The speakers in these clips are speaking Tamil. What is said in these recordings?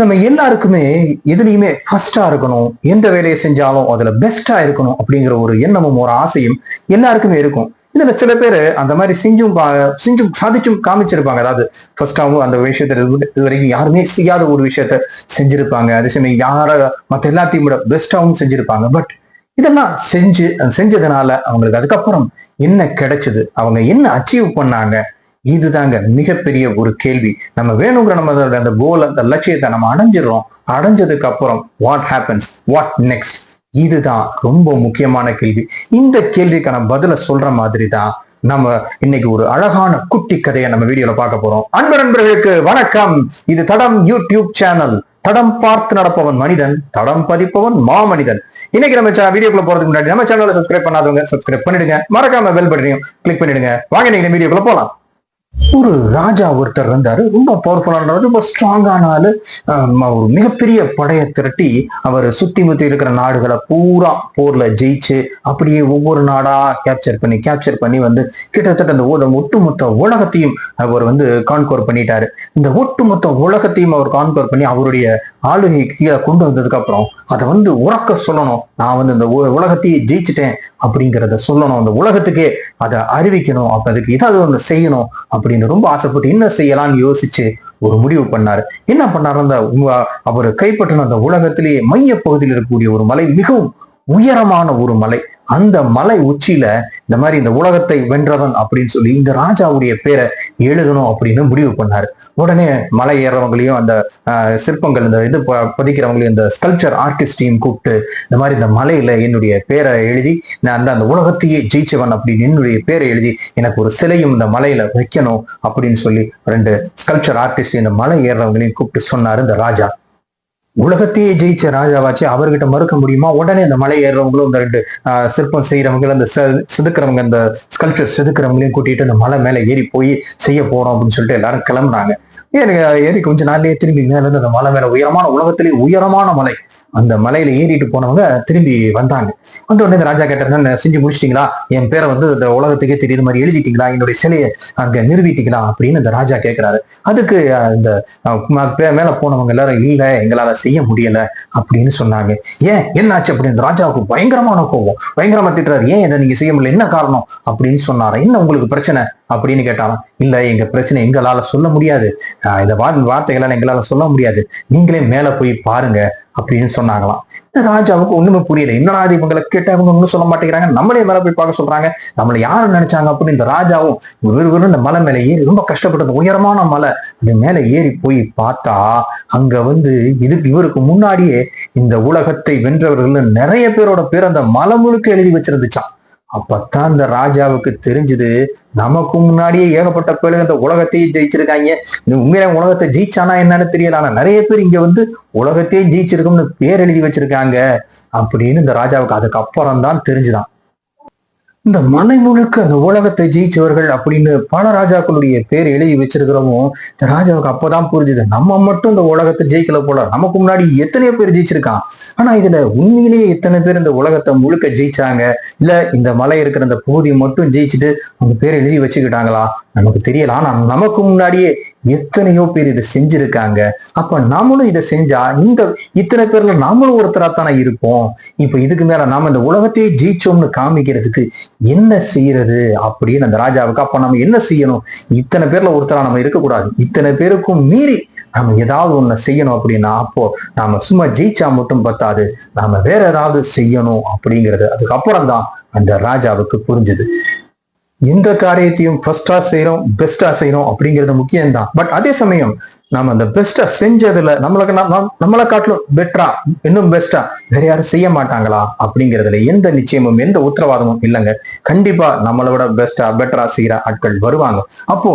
நம்ம எல்லாருக்குமே எதுலையுமே ஃபர்ஸ்டா இருக்கணும் எந்த வேலையை செஞ்சாலும் அதுல பெஸ்டா இருக்கணும் அப்படிங்கிற ஒரு எண்ணமும் ஒரு ஆசையும் எல்லாருக்குமே இருக்கும். இதுல சில பேர் அந்த மாதிரி செஞ்சும் பா- செஞ்சும் சாதிச்சும் காமிச்சிருப்பாங்க. அதாவது ஃபர்ஸ்டாவும் அந்த விஷயத்த இது இது வரைக்கும் யாருமே செய்யாத ஒரு விஷயத்த செஞ்சிருப்பாங்க. அதே சமயம் யார மத்த எல்லாத்தையும் விட பெஸ்டாவும் செஞ்சிருப்பாங்க. பட் இதெல்லாம் செஞ்சு செஞ்சதுனால அவங்களுக்கு அதுக்கப்புறம் என்ன கிடைச்சது? அவங்க என்ன அச்சீவ் பண்ணாங்க? இதுதாங்க மிகப்பெரிய ஒரு கேள்வி. நம்ம வேணுங்கிற நம்ம அந்த கோல் அந்த லட்சியத்தை நம்ம அடைஞ்சிடுறோம். அடைஞ்சதுக்கு அப்புறம் வாட் ஹேப்பன்ஸ் வாட் நெக்ஸ்ட் இதுதான் ரொம்ப முக்கியமான கேள்வி. இந்த கேள்விக்கான பதில சொல்ற மாதிரி தான் நம்ம இன்னைக்கு ஒரு அழகான குட்டி கதையை நம்ம வீடியோல பார்க்க போறோம். அன்பு நண்பர்களுக்கு வணக்கம். இது தடம் யூடியூப் சேனல் தடம் பார்த்து நடப்பவன் மனிதன் தடம் பதிப்பவன் மாமனிதன். இன்னைக்கு நம்ம வீடியோக்குள்ள போறதுக்கு முன்னாடி நம்ம சேனலை சப்ஸ்கிரைப் பண்ணாதவங்க சப்ஸ்கிரைப் பண்ணிடுங்க. மறக்காம பெல் பட்டனையும் கிளிக் பண்ணிடுங்க. வாங்க இன்னைக்கு இந்த வீடியோக்குள்ள போலாம். ஒரு ராஜா ஒருத்தர் இருந்தாரு. ரொம்ப பவர்ஃபுல்லான ரொம்ப ஸ்ட்ராங்கான ஆளு. ஒரு மிகப்பெரிய படையை திரட்டி அவர் சுத்தி முத்தி இருக்கிற நாடுகளை பூரா போர்ல ஜெயிச்சு அப்படியே ஒவ்வொரு நாடா கேப்சர் பண்ணி கேப்சர் பண்ணி வந்து கிட்டத்தட்ட அந்த ஒட்டுமொத்த உலகத்தையும் அவர் வந்து கான்கோர் பண்ணிட்டாரு. இந்த ஒட்டுமொத்த உலகத்தையும் அவர் கான்கோர் பண்ணி அவருடைய ஆளுகை கீழே கொண்டு வந்ததுக்கு அப்புறம் அதை வந்து உறக்க சொல்லணும். நான் வந்து இந்த உலகத்தையே ஜெயிச்சிட்டேன் அப்படிங்கிறத சொல்லணும். அந்த உலகத்துக்கே அதை அறிவிக்கணும். அப்ப அதுக்கு ஏதாவது ஒன்று செய்யணும். அப்படின்னு ரொம்ப ஆசைப்பட்டு என்ன செய்யலாம்னு யோசிச்சு ஒரு முடிவு பண்ணாரு. என்ன பண்ணாரு அந்த அவர் கைப்பற்றின அந்த உலகத்திலேயே மைய பகுதியில் இருக்கக்கூடிய ஒரு மலை மிகவும் உயரமான ஒரு மலை. அந்த மலை உச்சியில இந்த மாதிரி இந்த உலகத்தை வென்றவன் அப்படின்னு சொல்லி இந்த ராஜாவுடைய பேரை எழுதணும் அப்படின்னு முடிவு பண்ணாரு. உடனே மலை ஏறவங்களையும் அந்த சிற்பங்கள் இந்த இது ப- பதிக்கிறவங்களையும் இந்த ஸ்கல்ச்சர் ஆர்டிஸ்டையும் கூப்பிட்டு இந்த மாதிரி இந்த மலையில என்னுடைய பேரை எழுதி நான் அந்த அந்த உலகத்தையே ஜெயிச்சவன் அப்படின்னு என்னுடைய பேரை எழுதி எனக்கு ஒரு சிலையும் இந்த மலையில வைக்கணும் அப்படின்னு சொல்லி ரெண்டு ஸ்கல்ச்சர் ஆர்டிஸ்ட் இந்த மலை ஏறுறவங்களையும் கூப்பிட்டு சொன்னாரு இந்த ராஜா. உலகத்தையே ஜெயிச்ச ராஜாவாச்சு அவர்கிட்ட மறுக்க முடியுமா? உடனே அந்த மலை ஏறுறவங்களும் இந்த ரெண்டு ஆஹ், சிற்பம் செய்யறவங்க அந்த செதுக்கிறவங்க செதுக்குறவங்க இந்த ஸ்கல்ப்சர் செதுக்குறவங்களையும் கூட்டிட்டு அந்த மலை மேல ஏறி போய் செய்ய போறோம் அப்படின்னு சொல்லிட்டு எல்லாரும் கிளம்புனாங்க ஏறி ஏறி கொஞ்சம் நாள்லயே திரும்பி மேல இருந்து அந்த மலை மேல உயரமான உலகத்திலேயே உயரமான மலை. அந்த மலையில ஏறிட்டு போனவங்க திரும்பி வந்தாங்க. வந்த உடனே இந்த ராஜா கேட்டாங்க செஞ்சு முடிச்சிட்டீங்களா? என் பேரை வந்து இந்த உலகத்துக்கே தெரியுற மாதிரி எழுதிட்டீங்களா? என்னுடைய சிலையை அங்க நிறுவிட்டீங்களா? அப்படின்னு இந்த ராஜா கேட்கிறாரு அதுக்கு இந்த பே- மேல போனவங்க எல்லாரும் இல்ல எங்களால செய்ய முடியல அப்படின்னு சொன்னாங்க. ஏன்? என்னாச்சு? அப்படின்னு இந்த ராஜாவுக்கு பயங்கரமான கோபம். பயங்கரமா திட்டுறாரு. ஏன் இதை நீங்க செய்ய முடியல? என்ன காரணம்? அப்படின்னு சொன்னாரா. என்ன உங்களுக்கு பிரச்சனை? அப்படின்னு கேட்டாலும் இல்ல எங்க பிரச்சனை எங்களால சொல்ல முடியாது. இந்த வார்த்தைகளால எங்களால சொல்ல முடியாது. நீங்களே மேல போய் பாருங்க. அப்படின்னு சொன்னாங்களாம். இந்த ராஜாவுக்கு ஒண்ணுமே புரியல. என்னடா இது இவங்களை கேட்டா இவங்க ஒண்ணும் சொல்ல மாட்டேங்கிறாங்க? நம்மளே மேல போய் பார்க்க சொல்றாங்க. நம்மளை யாரு நினைச்சாங்க அப்படின்னு இந்த ராஜாவும் வெறும் இந்த மலை மேல ஏறி ரொம்ப கஷ்டப்பட்டு உயரமான மலை அது மேல ஏறி போய் பார்த்தா அங்க வந்து இதுக்கு இவருக்கு முன்னாடியே இந்த உலகத்தை வென்றவர்கள் நிறைய பேரோட பேர் அந்த மலை முழுக்க எழுதி வச்சிருந்துச்சான் அப்பத்தான் இந்த ராஜாவுக்கு தெரிஞ்சது நமக்கு முன்னாடியே ஏகப்பட்ட பேரு இந்த உலகத்தையும் ஜெயிச்சிருக்காங்க. இந்த உண்மையில உலகத்தை ஜெயிச்சானா என்னன்னு தெரியல ஆனா நிறைய பேர் இங்க வந்து உலகத்தையே ஜெயிச்சிருக்கோம்னு பேர் எழுதி வச்சிருக்காங்க அப்படின்னு இந்த ராஜாவுக்கு அதுக்கப்புறம் தான் தெரிஞ்சுதான். இந்த மலை முழுக்க அந்த உலகத்தை ஜெயிச்சவர்கள் அப்படின்னு பல ராஜாக்களுடைய பேர் எழுதி வச்சிருக்கிறோமோ இந்த ராஜாவுக்கு அப்பதான் புரிஞ்சுது. நம்ம மட்டும் இந்த உலகத்தை ஜெயிக்கல போல நமக்கு முன்னாடி எத்தனையோ பேர் ஜெயிச்சிருக்கான். ஆனா இதுல உண்மையிலேயே எத்தனை பேர் இந்த உலகத்தை முழுக்க ஜெயிச்சாங்க? இல்ல இந்த மலை இருக்கிற இந்த பகுதியை மட்டும் ஜெயிச்சுட்டு அவங்க பேர் எழுதி வச்சுக்கிட்டாங்களா? நமக்கு தெரியல. ஆனா நமக்கு முன்னாடியே எத்தனையோ பேர் இதை செஞ்சிருக்காங்க. அப்ப நாமளும் இதை செஞ்சா இந்த இத்தனை பேர்ல நாமளும் ஒருத்தரா தானே இருப்போம். இப்ப இதுக்கு மேல நாம இந்த உலகத்தையே ஜெயிச்சோம்னு காமிக்கிறதுக்கு என்ன செய்யறது? அப்படின்னு அந்த ராஜாவுக்கு அப்ப நம்ம என்ன செய்யணும்? இத்தனை பேர்ல ஒருத்தரா நம்ம இருக்கக்கூடாது. இத்தனை பேருக்கும் மீறி நம்ம ஏதாவது ஒண்ணு செய்யணும் அப்படின்னா அப்போ நாம சும்மா ஜெயிச்சா மட்டும் பத்தாது. நாம வேற ஏதாவது செய்யணும் அப்படிங்கிறது. அதுக்கப்புறம் தான் அந்த ராஜாவுக்கு புரிஞ்சுது. எந்த காரியத்தையும் ஃபர்ஸ்டா செய்யறோம் பெஸ்டா செய்யறோம் அப்படிங்கிறது முக்கியம்தான். பட் அதே சமயம் நாம அந்த பெஸ்டா செஞ்சதுல நம்மளுக்கு நம்மளை காட்டிலும் பெட்டரா இன்னும் பெஸ்டா வேற யாரும் செய்ய மாட்டாங்களா? அப்படிங்கிறதுல எந்த நிச்சயமும் எந்த உத்தரவாதமும் இல்லைங்க. கண்டிப்பா நம்மளை விட பெஸ்டா பெட்டரா செய்யற ஆட்கள் வருவாங்க. அப்போ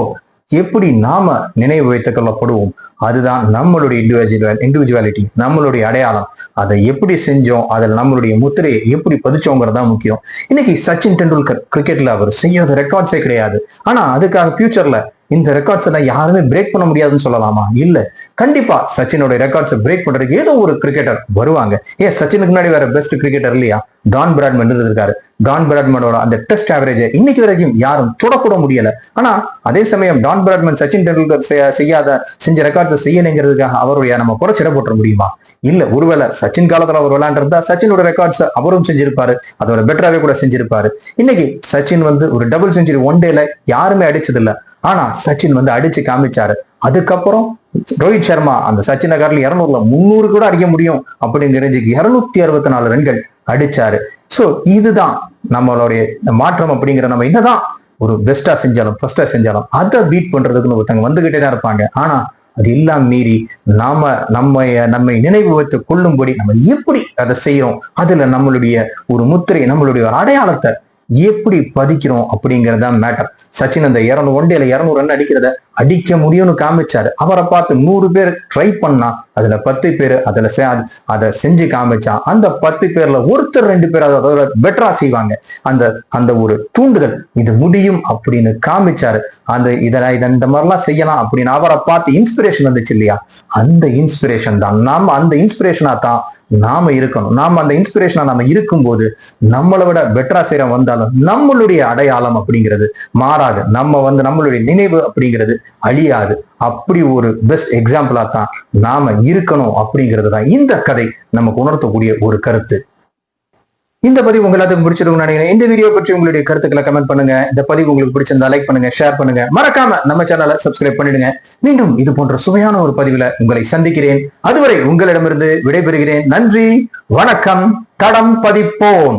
எப்படி நாம நினைவு வைத்துக் கொள்ளப்படுவோம்? அதுதான் நம்மளுடைய இண்டிவிஜுவல் இண்டிவிஜுவாலிட்டி நம்மளுடைய அடையாளம். அதை எப்படி செஞ்சோம்? அதில் நம்மளுடைய முத்திரையை எப்படி பதிச்சோங்கிறது தான் முக்கியம். இன்னைக்கு சச்சின் டெண்டுல்கர் கிரிக்கெட்ல அவர் செய்யாத ரெக்கார்ட்ஸே கிடையாது. ஆனா அதுக்காக ஃபியூச்சர்ல இந்த ரெக்கார்ட்ஸை நான் யாருமே பிரேக் பண்ண முடியாதுன்னு சொல்லலாமா? இல்ல. கண்டிப்பா சச்சினோட ரெக்கார்ட்ஸை பிரேக் பண்றதுக்கு ஏதோ ஒரு கிரிக்கெட்டர் வருவாங்க. ஏன் சச்சினுக்கு முன்னாடி வேற பெஸ்ட் கிரிக்கெட்டர் இல்லையா? டான் பிராட்மன் இருந்திருக்காரு டான் பிராட்மனோட அந்த டெஸ்ட் ஆவரேஜை இன்னைக்கு வரைக்கும் யாரும் தொடக்கூட முடியல. ஆனா அதே சமயம் டான் பிராட்மன் சச்சின் டெண்டுல்கர் செய்ய- செய்யாத செஞ்ச ரெக்கார்ட்ஸை செய்யலைங்கிறதுக்காக அவருடைய நம்ம குறைச்சிட போட்டுற முடியுமா? இல்ல ஒருவேளை சச்சின் காலத்துல அவர் விளையாண்டிருந்தா சச்சினோட ரெக்கார்ட்ஸ் அவரும் செஞ்சிருப்பாரு. அதோட பெட்டராகவே கூட செஞ்சிருப்பாரு. இன்னைக்கு சச்சின் வந்து ஒரு டபுள் செஞ்சுரி ஒன் டேல யாருமே அடிச்சதில்லை. ஆனா சச்சின் வந்து அடிச்சு காமிச்சாரு. அதுக்கப்புறம் ரோஹித் சர்மா அந்த சச்சின் காரில் இருநூறுல முந்நூறு கூட அடிக்க முடியும் அப்படிங்கிற இருநூத்தி அறுபத்தி நாலு ரன்கள் அடிச்சாரு. சோ இதுதான் நம்மளுடைய மாற்றம் அப்படிங்கிற நம்ம என்னதான் ஒரு பெஸ்டா செஞ்சாலும் ஃபர்ஸ்டா செஞ்சாலும் அதை பீட் பண்றதுக்குன்னு ஒருத்தவங்க வந்துகிட்டே தான் இருப்பாங்க. ஆனா அது எல்லாம் மீறி நாம நம்ம நம்மை நினைவு வைத்து கொள்ளும்படி நம்ம எப்படி அதை செய்யறோம்? அதுல நம்மளுடைய ஒரு முத்திரை நம்மளுடைய ஒரு அடையாளத்தை எப்படி பதிக்கிறோம் அப்படிங்கிறதா மேட்டர் சச்சின் அந்த இருநூறு ஒன் டேல இருநூறு ரன் அடிக்கிறத அடிக்க முடியும்னு காமிச்சாரு. அவரை பார்த்து நூறு பேர் ட்ரை பண்ணா அதுல பத்து பேர் அதுல அதை செஞ்சு காமிச்சா அந்த பத்து பேர்ல ஒருத்தர் ரெண்டு பேர் அதோட பெட்டரா செய்வாங்க. அந்த அந்த ஒரு தூண்டுதல் இது முடியும் அப்படின்னு காமிச்சாரு. அந்த இதை இதை இந்த மாதிரிலாம் செய்யலாம் அப்படின்னு அவரை பார்த்து இன்ஸ்பிரேஷன் வந்துச்சு இல்லையா? அந்த இன்ஸ்பிரேஷன் தான். நாம அந்த இன்ஸ்பிரேஷனா தான் நாம இருக்கணும். நாம அந்த இன்ஸ்பிரேஷனா நாம இருக்கும்போது நம்மளை விட பெட்டரா செய்யற வந்தாலும் நம்மளுடைய அடையாளம் அப்படிங்கிறது மாறாது. நம்ம வந்து நம்மளுடைய நினைவு அப்படிங்கிறது அழியாது. அப்படி ஒரு பெஸ்ட் எக்ஸாம்பிளா தான் நாம இருக்கணும் அப்படிங்கிறது தான் இந்த கதை நமக்கு உணர்த்தக்கூடிய ஒரு கருத்து. இந்த பதிவு உங்க எல்லாத்துக்கும் பிடிச்சிருக்கும் நினைக்கிறேன். இந்த வீடியோ பற்றி உங்களுடைய கருத்துக்களை கமெண்ட் பண்ணுங்க. இந்த பதிவு உங்களுக்கு பிடிச்சிருந்தா லைக் பண்ணுங்க ஷேர் பண்ணுங்க. மறக்காம நம்ம சேனலை சப்ஸ்கிரைப் பண்ணிடுங்க. மீண்டும் இது போன்ற சுவையான ஒரு பதிவுல உங்களை சந்திக்கிறேன். அதுவரை உங்களிடமிருந்து விடைபெறுகிறேன். நன்றி வணக்கம் தடம் பதிப்போம்.